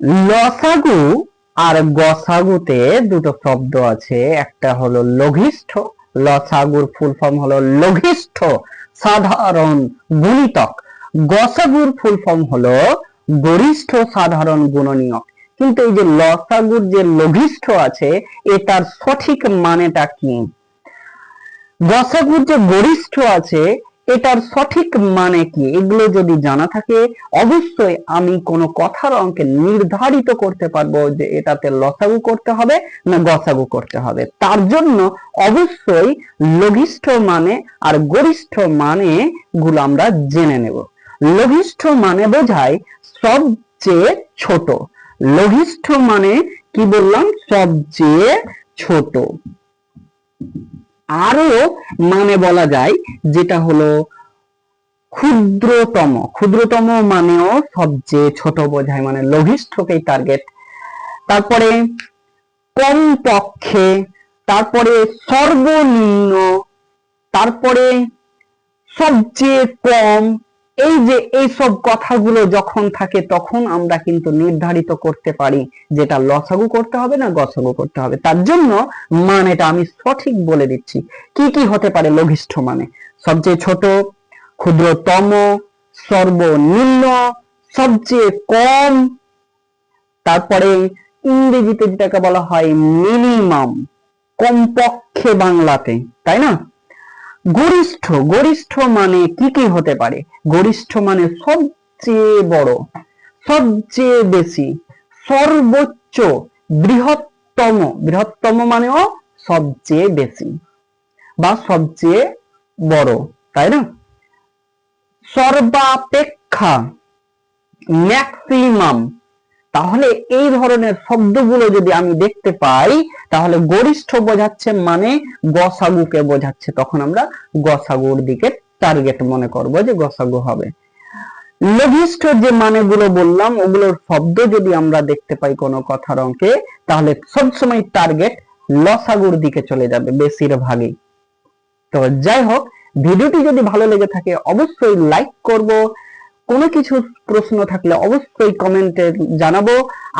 লসাগু আর গসাগুতে দুটো শব্দ আছে। একটা হলো লঘিষ্ঠ, লসাগুর ফুল ফর্ম হলো লঘিষ্ঠ, সাধারণ গুণিতক। গসাগুর ফুল ফর্ম হলো গরিষ্ঠ, সাধারণ, গুণনীয়ক। কিন্তু এই যে লসাগুর যে লঘিষ্ঠ আছে এটার সঠিক মানেটা কি? গসাগুর যে গরিষ্ঠ আছে এটার সঠিক মানে কি? এগুলো যদি জানা থাকে, অবশ্যই আমি কোনো কথার অঙ্কে নির্ধারিত করতে পারব যে এটাতে লসাগু করতে হবে না গসাগু করতে হবে। তার জন্য অবশ্যই লঘিষ্ঠ মানে আর গরিষ্ঠ মানে গুলো আমরা জেনে নেব। লঘিষ্ঠ মানে বোঝায় সবচেয়ে ছোট। লঘিষ্ঠ মানে কি বললাম? সবচেয়ে ছোট। আরও মানে বলা যায় যেটা হলো ক্ষুদ্রতম। ক্ষুদ্রতম মানেও সবচেয়ে ছোট বোঝায় মানে লঘিষ্ঠকেই টার্গেট তারপরে কম পক্ষে তারপরে সর্বনিম্ন, তারপরে সবচেয়ে কম এই যে এই সব কথাগুলো যখন থাকে, তখন আমরা কিন্তু নির্ধারিত করতে পারি যেটা লসাগু করতে হবে না গসাগু করতে হবে। তার জন্য মানেটা আমি সঠিক বলে দিচ্ছি। কি কি হতে পারে লঘিষ্ঠ মানে? সবচেয়ে ছোট, ক্ষুদ্রতম, সর্বনিম্ন, সবচেয়ে কম, তারপরে ইংরেজিতে যেটাকে বলা হয় মিনিমাম কমপক্ষে বাংলাতে, তাই না? গরিষ্ঠ গরিষ্ঠ মানে কি কি হতে পারে? গরিষ্ঠ মানে সবচেয়ে বড়, সবচেয়ে বেশি, সর্বোচ্চ, বৃহত্তম। বৃহত্তম মানেও সবচেয়ে বেশি বা সবচেয়ে বড়, তাই না? সর্বাপেক্ষা ম্যাক্সিমাম তাহলে এই ধরনের শব্দগুলো যদি আমি দেখতে পাই, তাহলে গরিষ্ঠ বোঝাচ্ছে মানে গসাগুকে বোঝাচ্ছে। তখন আমরা গসাগুর দিকে টার্গেট মনে করব যে গসাগু হবে। লঘিষ্ঠ যে মানেগুলো বললাম, ওগুলোর শব্দ যদি আমরা দেখতে পাই কোনো কথার অঙ্কে, তাহলে সবসময় টার্গেট লসাগুর দিকে চলে যাবে বেশিরভাগই। তো যাই হোক, ভিডিওটি যদি ভালো লেগে থাকে, অবশ্যই লাইক করব। কোনো কিছু প্রশ্ন থাকলে অবশ্যই কমেন্টে জানাব।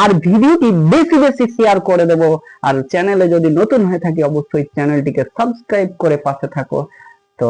আর ভিডিওটি বেশি বেশি শেয়ার করে দেব। আর চ্যানেলে যদি নতুন হয়ে থাকি, অবশ্যই চ্যানেলটিকে সাবস্ক্রাইব করে পাশে থাকো। তো